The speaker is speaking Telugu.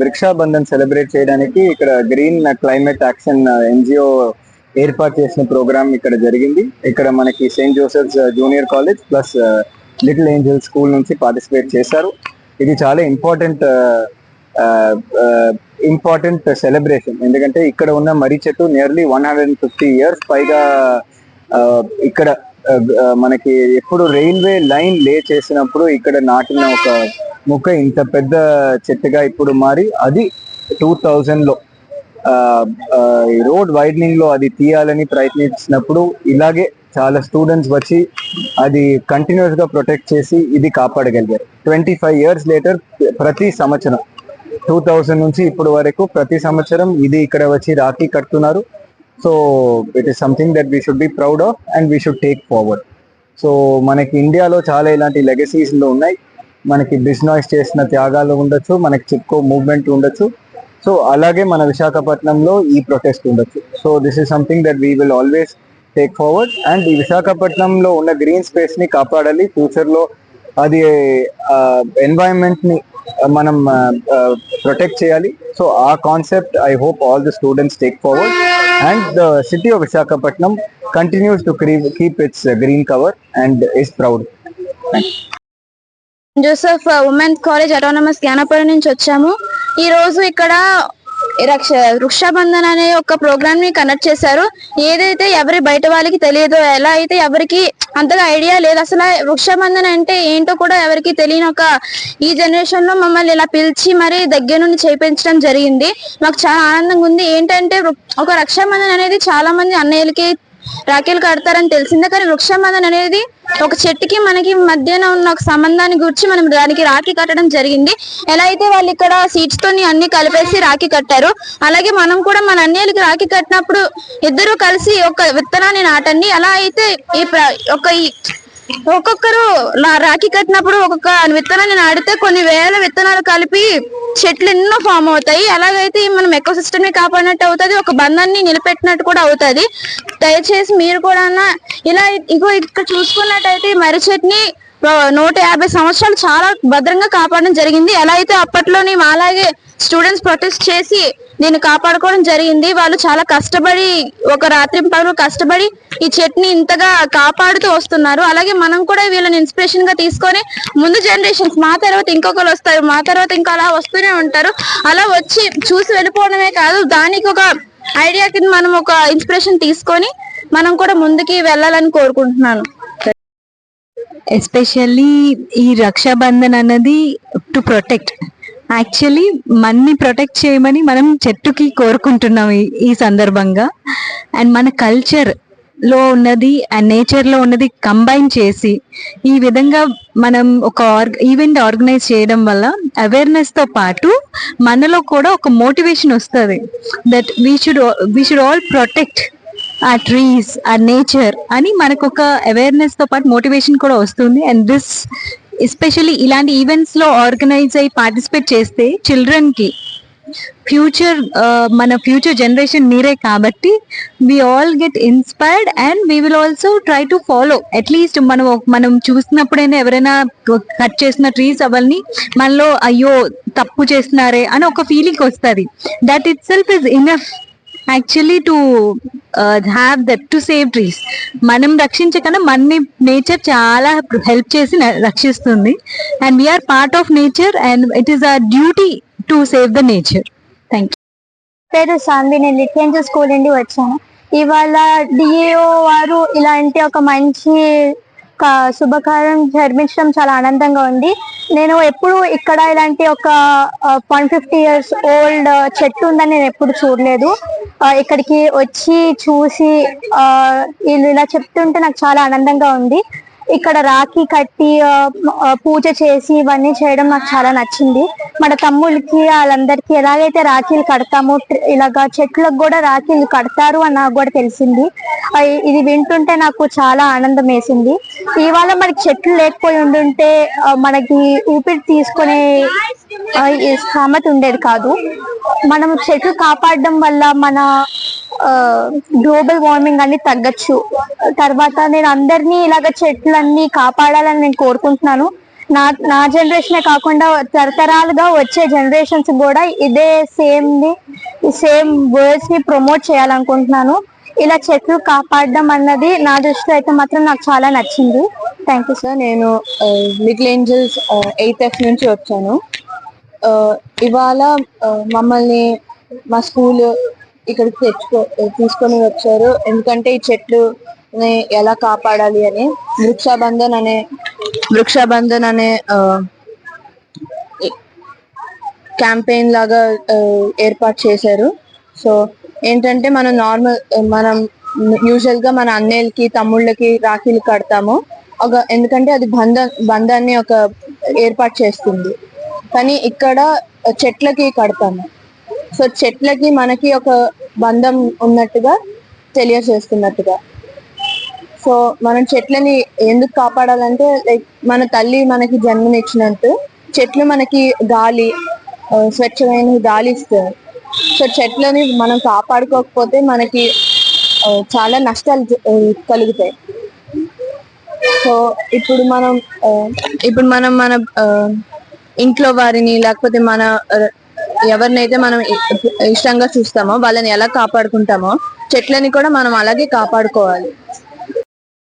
వృక్షాబంధన్ సెలబ్రేట్ చేయడానికి ఇక్కడ గ్రీన్ క్లైమేట్ యాక్షన్ ఎన్జిఓ ఏర్పాటు చేసిన ప్రోగ్రామ్ ఇక్కడ జరిగింది. ఇక్కడ మనకి Saint Joseph's uh, junior college plus uh, Little Angel School నుంచి పార్టిసిపేట్ చేశారు. ఇది చాలా ఇంపార్టెంట్ uh, ఇంపార్టెంట్ సెలబ్రేషన్. ఎందుకంటే ఇక్కడ ఉన్న మర్రి చెట్టు nearly one hundred and fifty years పైగా ఇక్కడ మనకి ఎప్పుడు రైల్వే లైన్ లే చేసినప్పుడు ఇక్కడ నాటిన ఒక మొక్క ఇంత పెద్ద చెట్టుగా ఇప్పుడు మారి అది టూ థౌజండ్లో. రోడ్ వైడనింగ్లో అది తీయాలని ప్రయత్నించినప్పుడు ఇలాగే చాలా స్టూడెంట్స్ వచ్చి అది కంటిన్యూస్గా ప్రొటెక్ట్ చేసి ఇది కాపాడగలిగారు. ట్వంటీ ఫైవ్ ఇయర్స్ లేటర్ ప్రతి సంవత్సరం టూ థౌజండ్ నుంచి ఇప్పుడు వరకు ప్రతి సంవత్సరం ఇది ఇక్కడ వచ్చి రాఖీ కడుతున్నారు. So it is something that we should be proud of and we should take forward so మనకి ఇండియాలో చాలా ఇలాంటి లెగసీస్లో ఉన్నాయి. మనకి బిజ్నాయిస్ చేసిన త్యాగాలు ఉండొచ్చు మనకి చిప్కో మూవ్మెంట్ ఉండొచ్చు. సో అలాగే మన విశాఖపట్నంలో ఈ ప్రొటెస్ట్ ఉండొచ్చు. So this is something that we will always take forward and ఈ విశాఖపట్నంలో ఉన్న గ్రీన్ స్పేస్ని కాపాడాలి. ఫ్యూచర్లో అది ఎన్వైరన్మెంట్ని మనం ప్రొటెక్ట్ చేయాలి. సో ఆ concept I hope all the students take forward and the city of Visakhapatnam continues to keep its green cover and is proud Joseph women's college autonomous Gnanapuram నుంచి వచ్చాము. ఈ రోజు ఇక్కడ రక్ష వృక్షాబంధన్ అనే ఒక ప్రోగ్రామ్ని కండక్ట్ చేశారు. ఏదైతే ఎవరి బయట వాళ్ళకి తెలియదో ఎలా అయితే ఎవరికి అంతగా ఐడియా లేదు అసలు వృక్షాబంధన్ అంటే ఏంటో కూడా ఎవరికి తెలియని ఒక ఈ జనరేషన్లో మమ్మల్ని ఇలా పిలిచి మరి దగ్గర నుండి చేయించడం జరిగింది. మాకు చాలా ఆనందంగా ఉంది. ఏంటంటే ఒక రక్షాబంధన్ అనేది చాలా మంది అన్నయ్యలకి రాఖీలు కడతారని తెలిసిందే కానీ వృక్షాబంధన్ అనేది ఒక చెట్టుకి మనకి మధ్యన ఉన్న ఒక సంబంధాన్ని గురించి మనం దానికి రాఖీ కట్టడం జరిగింది. ఎలా అయితే వాళ్ళు ఇక్కడ సీట్స్ తోని అన్ని కలిపేసి రాఖీ కట్టారు అలాగే మనం కూడా మన అన్నయ్యలకి రాఖీ కట్టినప్పుడు ఇద్దరు కలిసి ఒక విత్తనాన్ని నాటండి. అలా అయితే ఈ ఒక ఈ ఒక్కొక్కరు నా రాఖీ కట్టినప్పుడు ఒక్కొక్క విత్తనాన్ని నాటితే కొన్ని వేల విత్తనాలు కలిపి చెట్లు ఎన్నో ఫామ్ అవుతాయి. అలాగైతే మనం ఎకో సిస్టమ్ని కాపాడినట్టు అవుతుంది. ఒక బంధాన్ని నిలబెట్టినట్టు కూడా అవుతుంది. దయచేసి మీరు కూడా ఇలా ఇగో ఇక్కడ చూసుకున్నట్టయితే ఈ మర్రి చెట్ని నూట యాభై సంవత్సరాలు చాలా భద్రంగా కాపాడడం జరిగింది. ఎలా అయితే అప్పట్లోని అలాగే స్టూడెంట్స్ ప్రొటెస్ట్ చేసి దీన్ని కాపాడుకోవడం జరిగింది. వాళ్ళు చాలా కష్టపడి ఒక రాత్రి పగలు కష్టపడి ఈ చెట్ని ఇంతగా కాపాడుతూ వస్తున్నారు. అలాగే మనం కూడా వీళ్ళని ఇన్స్పిరేషన్గా తీసుకొని ముందు జనరేషన్స్ మా తర్వాత ఇంకొకరు వస్తారు. మా తర్వాత ఇంకా అలా వస్తూనే ఉంటారు. అలా వచ్చి చూసి వెళ్ళిపోవడమే కాదు దానికి ఒక ఐడియా కింద మనం ఒక ఇన్స్పిరేషన్ తీసుకొని మనం కూడా ముందుకి వెళ్ళాలని కోరుకుంటున్నాను. ఎస్పెషల్లీ ఈ రక్షాబంధన్ అన్నది టు ప్రొటెక్ట్ యాక్చువల్లీ మన్ని ప్రొటెక్ట్ చేయమని మనం చెట్టుకి కోరుకుంటున్నాం ఈ- సందర్భంగా. అండ్ మన కల్చర్లో ఉన్నది అండ్ నేచర్లో ఉన్నది కంబైన్ చేసి ఈ విధంగా మనం ఒక ఈవెంట్ ఆర్గనైజ్ చేయడం వల్ల అవేర్నెస్తో పాటు మనలో కూడా ఒక మోటివేషన్ వస్తుంది. That we should we should all protect ఆ ట్రీస్ ఆ నేచర్ అని మనకు ఒక అవేర్నెస్తో పాటు మోటివేషన్ కూడా వస్తుంది. అండ్ దిస్ ఎస్పెషల్లీ ఇలాంటి ఈవెంట్స్లో ఆర్గనైజ్ అయ్యి పార్టిసిపేట్ చేస్తే చిల్డ్రన్కి ఫ్యూచర్ మన ఫ్యూచర్ జనరేషన్ మీరే కాబట్టి we all get inspired and we will also try to follow at least మనం మనం చూసినప్పుడైనా ఎవరైనా కట్ చేసిన ట్రీస్ అవన్నీ మనలో అయ్యో తప్పు చేస్తున్నారే అని ఒక ఫీలింగ్ వస్తుంది. That itself is enough actually to have that to save trees మనం రక్షించకన్నా మన నేచర్ చాలా హెల్ప్ చేసి రక్షిస్తుంది. And we are part of nature and it is a duty to save the nature thank you పేరు సాంది నేను లిటరేచర్ స్కూల్ నుండి వచ్చాను. ఇవాళ డిఏఓ వారు ఇలాంటి ఒక మంచి శుభకార్యం జరిపించడం చాలా ఆనందంగా ఉంది. నేను ఎప్పుడు ఇక్కడ ఇలాంటి ఒక వన్ ఫిఫ్టీ ఇయర్స్ ఓల్డ్ చెట్టు ఉందని నేను ఎప్పుడు చూడలేదు. ఇక్కడికి వచ్చి చూసి వీళ్ళు ఇలా చెప్తుంటే నాకు చాలా ఆనందంగా ఉంది. ఇక్కడ రాఖీ కట్టి పూజ చేసి ఇవన్నీ చేయడం నాకు చాలా నచ్చింది. మన తమ్ముళ్ళకి వాళ్ళందరికీ ఎలాగైతే రాఖీలు కడతామో ఇలాగా చెట్లకు కూడా రాఖీలు కడతారు అని నాకు కూడా తెలిసింది. ఇది వింటుంటే నాకు చాలా ఆనందం వేసింది. ఇవాళ మనకి చెట్లు లేకపోయి ఉండుంటే మనకి ఊపిరి తీసుకునే ఆ, స్థామత ఉండేది కాదు. మనం చెట్లు కాపాడడం వల్ల మన గ్లోబల్ వార్మింగ్ అన్ని తగ్గచ్చు. తర్వాత నేను అందరినీ ఇలాగ చెట్లన్నీ కాపాడాలని నేను కోరుకుంటున్నాను. నా నా జనరేషనే కాకుండా తరతరాలుగా వచ్చే జనరేషన్స్ కూడా ఇదే సేమ్ని సేమ్ వర్డ్స్ని ప్రమోట్ చేయాలనుకుంటున్నాను. ఇలా చెట్లు కాపాడడం అన్నది నా దృష్టిలో అయితే మాత్రం నాకు చాలా నచ్చింది. థ్యాంక్ యూ సార్ నేను లిటిల్ ఏంజల్స్ ఎయిత్ ఎఫ్ నుంచి వచ్చాను. ఇవాళ మమ్మల్ని మా స్కూల్ ఇక్కడికి తెచ్చుకో తీసుకొని వచ్చారు. ఎందుకంటే ఈ చెట్లు ఎలా కాపాడాలి అని వృక్షాబంధన్ అనే వృక్షాబంధన్ అనే క్యాంపెయిన్ లాగా ఏర్పాటు చేశారు. సో ఏంటంటే మనం నార్మల్ మనం యూజువల్గా మన అన్నయ్యలకి తమ్ముళ్ళకి రాఖీలు కడతాము. ఒక ఎందుకంటే అది బంధ బంధాన్ని ఒక ఏర్పాటు చేస్తుంది. కానీ ఇక్కడ చెట్లకి కడతాము. సో చెట్లకి మనకి ఒక బంధం ఉన్నట్టుగా తెలియజేస్తున్నట్టుగా. సో మనం చెట్లని ఎందుకు కాపాడాలంటే లైక్ మన తల్లి మనకి జన్మనిచ్చినట్టు చెట్లు మనకి గాలి స్వచ్ఛమైన గాలి ఇస్తుంది. సో చెట్లని మనం కాపాడుకోకపోతే మనకి చాలా నష్టాలు కలుగుతాయి. సో ఇప్పుడు మనం ఇప్పుడు మనం మన ఇంట్లో వారిని లేకపోతే మన ఎవరినైతే మనం ఇష్టంగా చూస్తామో వాళ్ళని ఎలా కాపాడుకుంటామో చెట్లని కూడా మనం అలాగే కాపాడుకోవాలి.